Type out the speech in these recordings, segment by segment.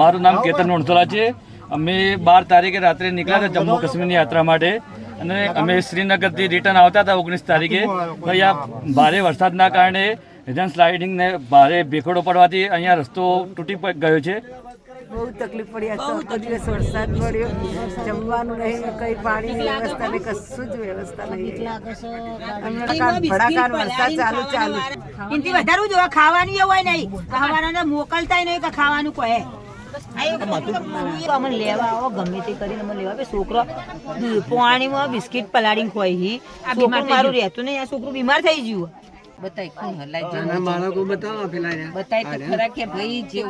મારું નામ કેતન વણસોલા છે. અમે બાર તારીખે રાત્રે નીકળ્યા હતા જમ્મુ કાશ્મીરની યાત્રા માટે. અને અમે શ્રીનગરથી રિટર્ન આવતા હતા ઓગણીસ તારીખે. તો અહીંયા ભારે વરસાદના કારણે રિટર્ન સ્લાઇડિંગને ભારે ભેખડો પડવાથી અહીંયા રસ્તો તૂટી ગયો છે. બહુ તકલીફ પડી આ દિવસ વરસાદ પડ્યો. જમવાનું નહીં કઈ પાણીની વ્યવસ્થા નહીં કશું જ વ્યવસ્થા નહીં. ભડાકાર વરસાદ ચાલુ ચાલુ. એનથી વધારે જોવા ખાવાનું એવું હોય નહીં. ખાવાના મોકલતા નહીં કે ખાવાનું કહે અમને લેવા આવો ગમે તે કરીને અમને લેવા. આવે છોકરો પાણીમાં બિસ્કિટ પલાળીને ખોઈ હી. છોકરો મારું રહેતું નહીં આ છોકરું બીમાર થઈ ગયું. બતાય કોણ હલાય બતાય તો ખરા કે ભાઈ જે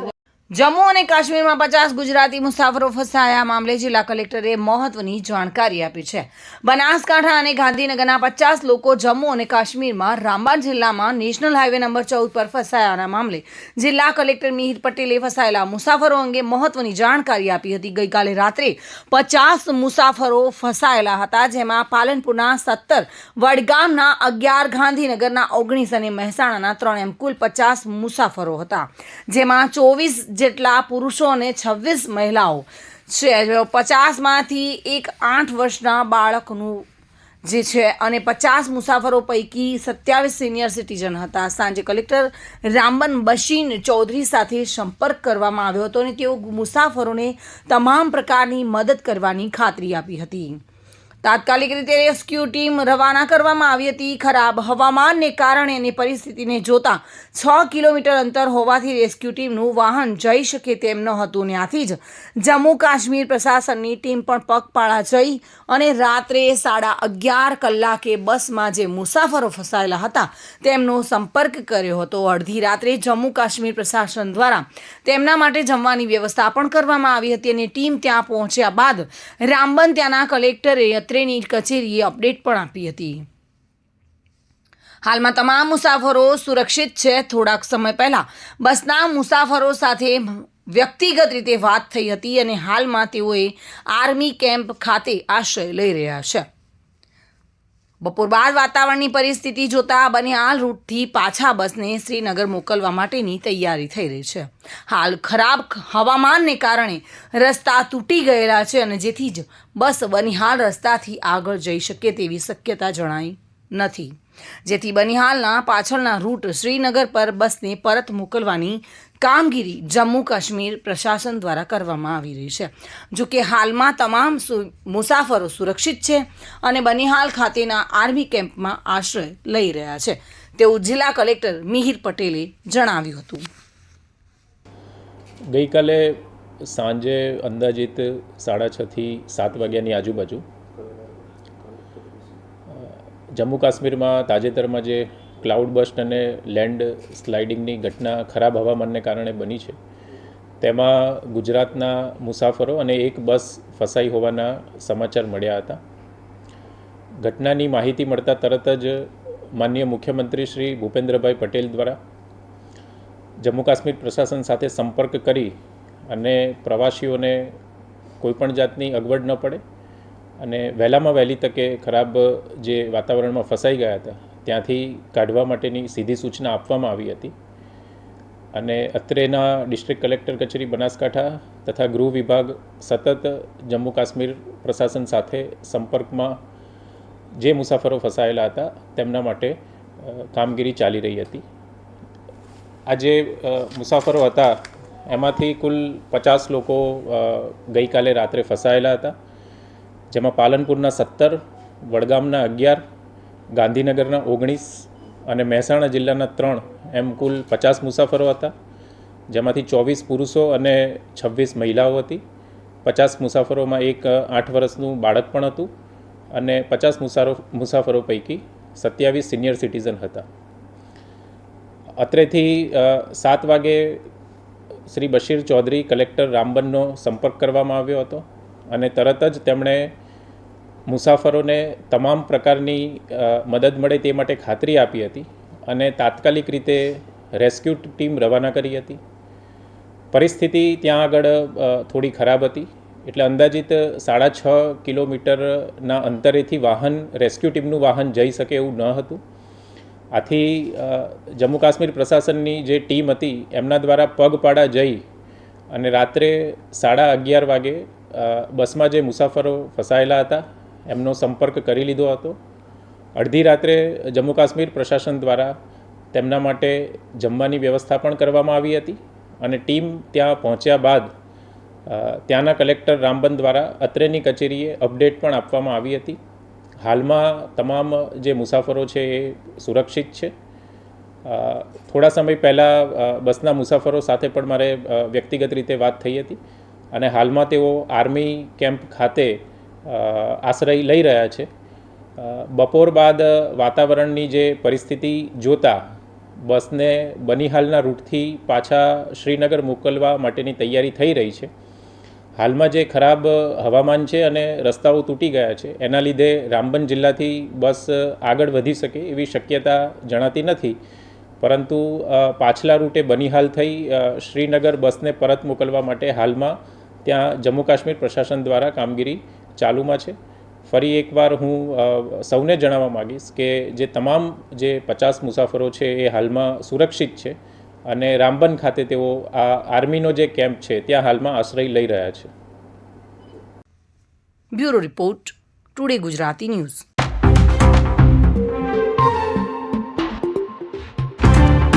જમ્મુ અને કાશ્મીરમાં પચાસ ગુજરાતી મુસાફરો ફસાયા. મામલે જિલ્લા કલેક્ટરે મહત્વની જાણકારી આપી છે. બનાસકાંઠા અને ગાંધીનગરના પચાસ લોકો જમ્મુ અને કાશ્મીરમાં રામબાન જિલ્લામાં નેશનલ હાઈવે નંબર ચૌદ પર ફસાયાના મામલે જિલ્લા કલેક્ટર મિહિર પટેલે ફસાયેલા મુસાફરો અંગે મહત્વની જાણકારી આપી હતી. ગઈકાલે રાત્રે પચાસ મુસાફરો ફસાયેલા હતા, જેમાં પાલનપુરના સત્તર, વડગામના અગિયાર, ગાંધીનગરના ઓગણીસ અને મહેસાણાના ત્રણ એમ કુલ પચાસ મુસાફરો હતા, જેમાં ચોવીસ જેટલા પુરુષો અને છવ્વીસ મહિલાઓ છે. પચાસમાંથી એક આઠ વર્ષના બાળકનું જે છે અને પચાસ મુસાફરો પૈકી સત્યાવીસ સિનિયર સિટીઝન હતા. સાંજે કલેક્ટર રામબન બશીન ચૌધરી સાથે સંપર્ક કરવામાં આવ્યો હતો અને તેઓ મુસાફરોને તમામ પ્રકારની મદદ કરવાની ખાતરી આપી હતી. તાત્કાલિક રીતે રેસ્ક્યુ ટીમ રવાના કરવામાં આવી હતી. ખરાબ હવામાનને કારણે એની પરિસ્થિતિને જોતા છ કિલોમીટર અંતર હોવાથી રેસ્ક્યુ ટીમનું વાહન જઈ શકે તેમ ન હતું. આથી જ જમ્મુ કાશ્મીર પ્રશાસનની ટીમ પણ પગપાળા જઈ અને રાત્રે સાડા અગિયાર કલાકે બસમાં જે મુસાફરો ફસાયેલા હતા તેમનો સંપર્ક કર્યો હતો. અડધી રાત્રે જમ્મુ કાશ્મીર પ્રશાસન દ્વારા તેમના માટે જમવાની વ્યવસ્થા પણ કરવામાં આવી હતી અને ટીમ ત્યાં પહોંચ્યા બાદ રામબન ત્યાંના કલેક્ટરે અત્રેની કચેરીએ અપડેટ પણ આપી હતી. હાલમાં તમામ મુસાફરો સુરક્ષિત છે. થોડાક સમય પહેલા બસના મુસાફરો સાથે વ્યક્તિગત રીતે વાત થઈ હતી અને હાલમાં તેઓએ આર્મી કેમ્પ ખાતે આશ્રય લઈ રહ્યા છે. બપોર બાદ વાતાવરણની પરિસ્થિતિ જોતા બનિહાલ રૂટથી પાછા બસને શ્રીનગર મોકલવા માટેની તૈયારી થઈ રહી છે. હાલ ખરાબ હવામાનને કારણે રસ્તા તૂટી ગયેલા છે અને જેથી જ બસ બનિહાલ રસ્તાથી આગળ જઈ શકે તેવી શક્યતા જણાઈ નથી. જેથી બનિહાલના પાછળના રૂટ શ્રીનગર પર બસને પરત મોકલવાની કામગીરી જમ્મુ કાશ્મીર પ્રશાસન દ્વારા કરવામાં આવી રહી છે. જો કે હાલમાં તમામ મુસાફરો સુરક્ષિત છે અને બનિહાલ ખાતેના આર્મી કેમ્પમાં આશ્રય લઈ રહ્યા છે. તેવું જિલ્લા કલેક્ટર મિહિર પટેલે જણાવ્યું હતું. ગઈકાલે સાંજે અંદાજિત સાડા છથી સાત વાગ્યાની આજુબાજુ જમ્મુ કાશ્મીરમાં તાજેતરમાં જે ક્લાઉડ બસ્ટ અને લેન્ડ સ્લાઇડિંગની ઘટના ખરાબ હવામાનને કારણે બની છે. તેમાં ગુજરાતના મુસાફરો અને એક બસ ફસાઈ હોવાના સમાચાર મળ્યા હતા. ઘટનાની માહિતી મળતા તરત જ માનનીય મુખ્યમંત્રી શ્રી ભૂપેન્દ્રભાઈ પટેલ દ્વારા જમ્મુ કાશ્મીર પ્રશાસન સાથે સંપર્ક કરી અને પ્રવાસીઓને કોઈપણ જાતની અગવડ ન પડે અને વહેલામાં વહેલી તકે ખરાબ જે વાતાવરણમાં ફસાઈ ગયા હતા ત્યાંથી કાઢવા માટેની સીધી સૂચના આપવામાં આવી હતી. અને અત્રેના ડિસ્ટ્રિક્ટ કલેક્ટર કચેરી બનાસકાંઠા તથા ગૃહ વિભાગ સતત જમ્મુ કાશ્મીર પ્રશાસન સાથે સંપર્કમાં જે મુસાફરો ફસાયેલા હતા તેમના માટે કામગીરી ચાલી રહી હતી. આ જે મુસાફરો હતા, એમાંથી કુલ પચાસ લોકો ગઈકાલે રાત્રે ફસાયેલા હતા, જેમાં પાલનપુરના સત્તર, વડગામના અગિયાર ગાંધીનગરના ઓગણીસ અને મહેસાણા જિલ્લાના ત્રણ એમ કુલ પચાસ મુસાફરો હતા. જેમાંથી ચોવીસ પુરુષો અને છવ્વીસ મહિલાઓ હતી. પચાસ મુસાફરોમાં એક, આઠ વર્ષનું બાળક પણ હતું અને પચાસ મુસારો, મુસાફરો પૈકી સત્યાવીસ સિનિયર સિટીઝન હતા. અત્રેથી સાત વાગે શ્રી બશીર ચૌધરી કલેક્ટર રામબનનો સંપર્ક કરવામાં આવ્યો હતો અને તરત જ તેમણે મુસાફરોને તમામ પ્રકારની મદદ મળે તે માટે ખાતરી આપી હતી અને તાત્કાલિક રીતે રેસ્ક્યુ ટીમ રવાના કરી હતી. પરિસ્થિતિ ત્યાં આગળ થોડી ખરાબ હતી. એટલે અંદાજિત સાડા છ કિલોમીટરના અંતરેથી વાહન, રેસ્ક્યુ ટીમનું વાહન જઈ શકે એવું ન હતું. આથી જમ્મુ કાશ્મીર પ્રશાસનની જે ટીમ હતી, એમના દ્વારા પગપાળા જઈ અને રાત્રે સાડા અગિયાર વાગે બસમાં જે મુસાફરો ફસાયેલા હતા એમનો સંપર્ક કરી લીધો હતો. અડધી રાત્રે જમ્મુ કાશ્મીર પ્રશાસન દ્વારા તેમના માટે જમવાની વ્યવસ્થા પણ કરવામાં આવી હતી અને ટીમ ત્યાં પહોંચ્યા બાદ ત્યાંના કલેક્ટર રામબન દ્વારા અત્રેની કચેરીએ અપડેટ પણ આપવામાં આવી હતી. હાલમાં તમામ જે મુસાફરો છે એ સુરક્ષિત છે. થોડા સમય પહેલાં બસના મુસાફરો સાથે પણ મારે વ્યક્તિગત રીતે વાત થઈ હતી અને હાલમાં તેઓ આર્મી કેમ્પ ખાતે આશ્રય લઈ રહ્યા છે. બપોર બાદ વાતાવરણની જે પરિસ્થિતિ જોતા બસને બનિહાલના રૂટથી પાછા શ્રીનગર મોકલવા માટેની તૈયારી થઈ રહી છે. હાલમાં જે ખરાબ હવામાન છે અને રસ્તાઓ તૂટી ગયા છે, એના લીધે રામબન જિલ્લાથી બસ આગળ વધી શકે એવી શક્યતા જણાતી નથી. પરંતુ પાછલા રૂટે બનિહાલ થઈ શ્રીનગર બસને પરત મોકલવા માટે હાલમાં ત્યાં જમ્મુ કાશ્મીર પ્રશાસન દ્વારા કામગીરી ચાલુમાં છે. ફરી એકવાર હું સૌને જણાવવા માગીશ કે જે તમામ જે પચાસ મુસાફરો છે એ હાલમાં સુરક્ષિત છે અને રામબન ખાતે તેઓ આ આર્મીનો જે કેમ્પ છે ત્યાં હાલમાં આશ્રય લઈ રહ્યા છે. Bureau report, today Gujarati news.